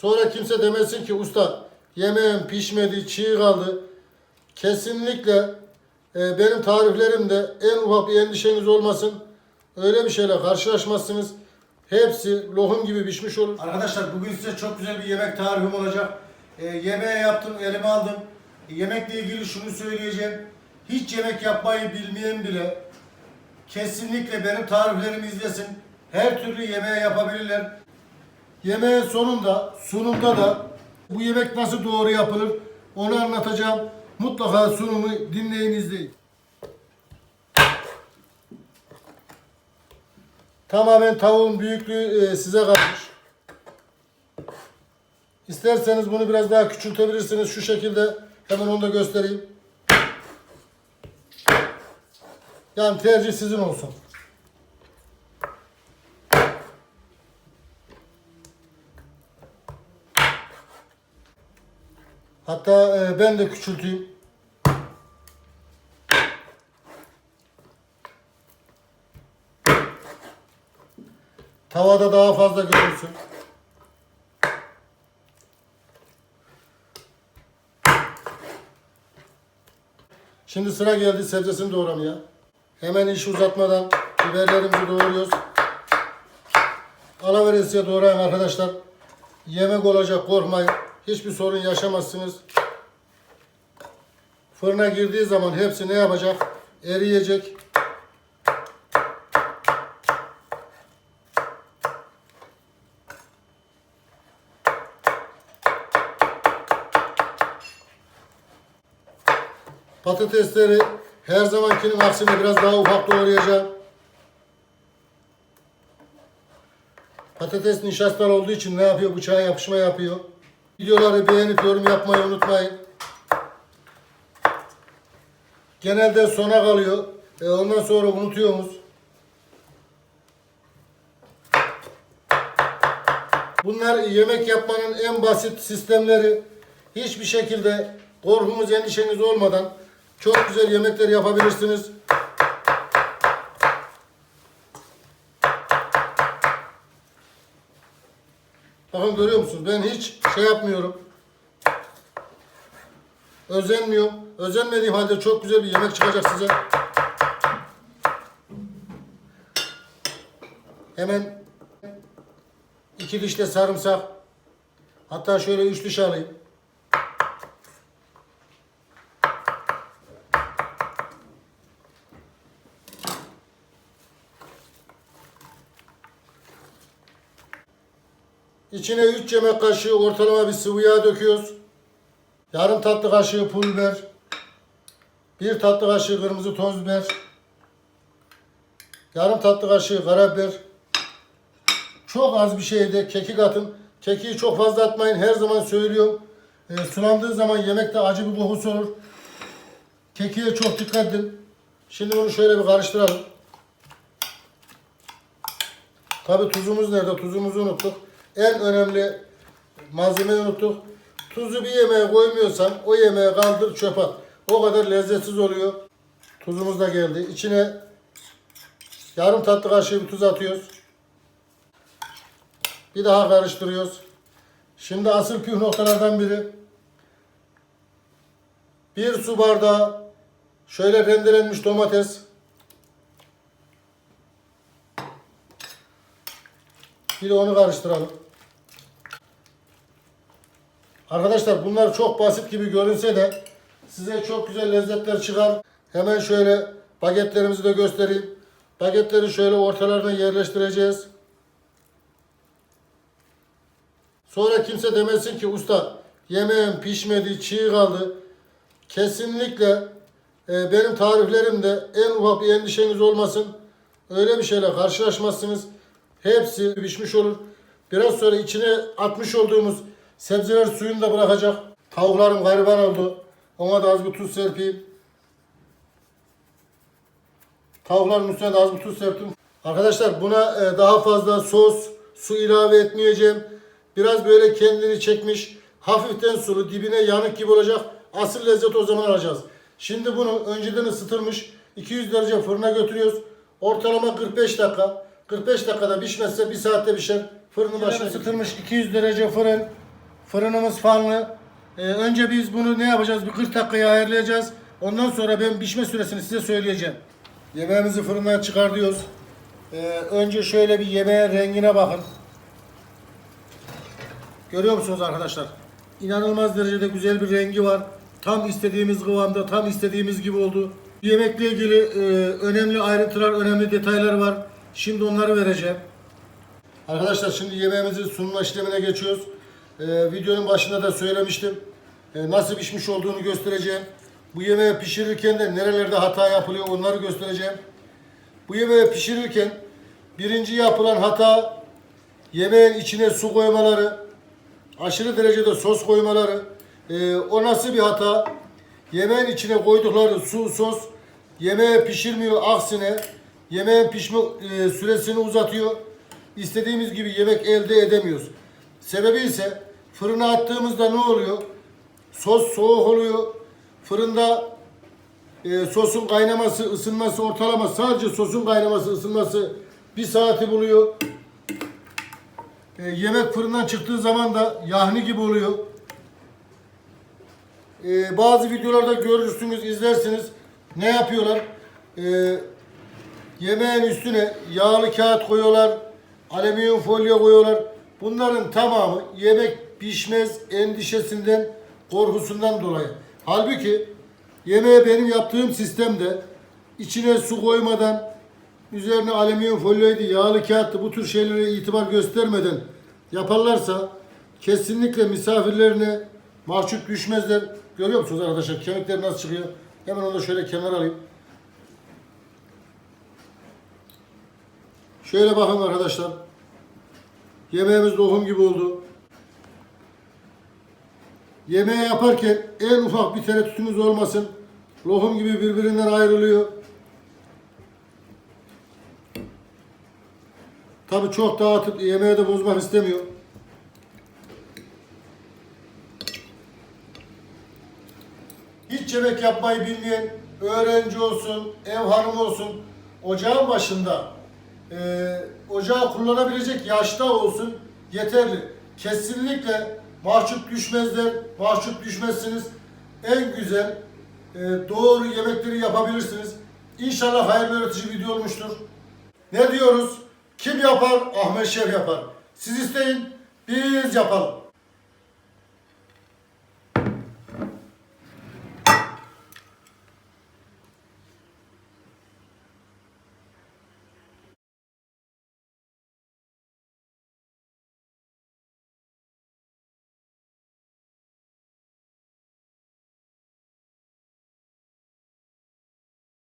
Sonra kimse demesin ki usta yemeğim pişmedi, çiğ kaldı. Kesinlikle e, benim tariflerimde en ufak bir endişeniz olmasın. Öyle bir şeyle karşılaşmazsınız. Hepsi lohum gibi pişmiş olur. Arkadaşlar bugün size çok güzel bir yemek tarifim olacak. E, yemeği yaptım, elime aldım. E, yemekle ilgili şunu söyleyeceğim. Hiç yemek yapmayı bilmeyen bile kesinlikle benim tariflerimi izlesin. Her türlü yemeği yapabilirler. Yemeğin sonunda, sunumda da bu yemek nasıl doğru yapılır onu anlatacağım. Mutlaka sunumu dinleyin, izleyin. Tamamen tavuğun büyüklüğü e, size kalmış. İsterseniz bunu biraz daha küçültebilirsiniz. Şu şekilde hemen onu da göstereyim. Yani tercih sizin olsun. Hatta e, ben de küçülteyim. Tavada daha fazla görünsün. Şimdi sıra geldi sebzesini doğramaya. Hemen işi uzatmadan biberlerimizi doğruyoruz. Alaveresiye doğrayın arkadaşlar. Yemek olacak korkmayın. Hiçbir sorun yaşamazsınız. Fırına girdiği zaman hepsi ne yapacak? Eriyecek. Patatesleri her zamankinin aksine biraz daha ufak doğrayacağım. Patates nişastalı olduğu için ne yapıyor? Bıçağa yapışma yapıyor. Videoları beğenip yorum yapmayı unutmayın. Genelde sona kalıyor. E ondan sonra unutuyoruz. Bunlar yemek yapmanın en basit sistemleri. Hiçbir şekilde korkumuz, endişeniz olmadan çok güzel yemekler yapabilirsiniz. Bakın görüyor musunuz? Ben hiç şey yapmıyorum. Özenmiyorum. Özenmediğim halde çok güzel bir yemek çıkacak size. Hemen iki diş de sarımsak. Hatta şöyle üç diş alayım. İçine 3 yemek kaşığı ortalama bir sıvı yağ döküyoruz. Yarım tatlı kaşığı pul biber. 1 tatlı kaşığı kırmızı toz biber. Yarım tatlı kaşığı karabiber. Çok az bir şeyde kekik atın. Kekiği çok fazla atmayın. Her zaman söylüyorum. E, sulandığı zaman yemekte acı bir kokusu olur. Kekiğe çok dikkat edin. Şimdi bunu şöyle bir karıştıralım. Tabi tuzumuz nerede? Tuzumuzu unuttuk. En önemli malzemeyi unuttuk. Tuzu bir yemeğe koymuyorsan o yemeğe kaldır çöp at. O kadar lezzetsiz oluyor. Tuzumuz da geldi. İçine yarım tatlı kaşığı tuz atıyoruz. Bir daha karıştırıyoruz. Şimdi asıl püf noktalardan biri. Bir su bardağı şöyle rendelenmiş domates. Bir de onu karıştıralım. Arkadaşlar bunlar çok basit gibi görünse de size çok güzel lezzetler çıkar. Hemen şöyle bagetlerimizi de göstereyim. Bagetleri şöyle ortalarına yerleştireceğiz. Sonra kimse demesin ki usta yemeğim pişmedi, çiğ kaldı. Kesinlikle e, benim tariflerimde en ufak bir endişeniz olmasın. Öyle bir şeyle karşılaşmazsınız. Hepsi pişmiş olur. Biraz sonra içine atmış olduğumuz sebzeler suyunu da bırakacak. Tavuklarım gariban oldu. Ona da az bir tuz serpeyim. Tavukların üstüne de az bir tuz serptim. Arkadaşlar buna e, daha fazla sos, su ilave etmeyeceğim. Biraz böyle kendini çekmiş, hafiften sulu, dibine yanık gibi olacak. Asıl lezzet o zaman alacağız. Şimdi bunu önceden ısıtılmış 200 derece fırına götürüyoruz. Ortalama 45 dakika. 45 dakikada pişmezse 1 saatte pişer. Fırını başına ısıtılmış 200 derece fırın. Fırınımız fanlı. Ee, önce biz bunu ne yapacağız? Bir 40 dakikaya ayarlayacağız. Ondan sonra ben pişme süresini size söyleyeceğim. Yemeğimizi fırından çıkartıyoruz. Ee, önce şöyle bir yemeğin rengine bakın. Görüyor musunuz arkadaşlar? İnanılmaz derecede güzel bir rengi var. Tam istediğimiz kıvamda, tam istediğimiz gibi oldu. Yemekle ilgili e, önemli ayrıntılar, önemli detaylar var. Şimdi onları vereceğim. Arkadaşlar şimdi yemeğimizin sunma işlemine geçiyoruz. E, videonun başında da söylemiştim. E, nasıl pişmiş olduğunu göstereceğim. Bu yemeği pişirirken de nerelerde hata yapılıyor onları göstereceğim. Bu yemeği pişirirken birinci yapılan hata yemeğin içine su koymaları, aşırı derecede sos koymaları. Ee, o nasıl bir hata? Yemeğin içine koydukları su, sos yemeği pişirmiyor. Aksine yemeğin pişme e, süresini uzatıyor. İstediğimiz gibi yemek elde edemiyoruz. Sebebi ise fırına attığımızda ne oluyor? Sos soğuk oluyor. Fırında e, sosun kaynaması, ısınması ortalama sadece sosun kaynaması, ısınması bir saati buluyor. E, yemek fırından çıktığı zaman da yahni gibi oluyor. E, bazı videolarda görürsünüz, izlersiniz. Ne yapıyorlar? E, yemeğin üstüne yağlı kağıt koyuyorlar, alüminyum folyo koyuyorlar. Bunların tamamı yemek pişmez endişesinden, korkusundan dolayı. Halbuki yemeğe benim yaptığım sistemde içine su koymadan üzerine alüminyum folyoydu, yağlı kağıttı bu tür şeylere itibar göstermeden yaparlarsa kesinlikle misafirlerine mahcup düşmezler. Görüyor musunuz arkadaşlar kemikler nasıl çıkıyor? Hemen onu da şöyle kenara alayım. Şöyle bakın arkadaşlar. Yemeğimiz lokum gibi oldu. Yemeği yaparken en ufak bir tereddütünüz olmasın. Lokum gibi birbirinden ayrılıyor. Tabi çok dağıtıp yemeği de bozmak istemiyor. Hiç yemek yapmayı bilmeyen öğrenci olsun, ev hanımı olsun, ocağın başında e, ocağı kullanabilecek yaşta olsun yeterli. Kesinlikle mahcup düşmezler, mahcup düşmezsiniz. En güzel, e, doğru yemekleri yapabilirsiniz. İnşallah hayırlı öğretici video olmuştur. Ne diyoruz? Kim yapar? Ahmet Şef yapar. Siz isteyin, biz yapalım.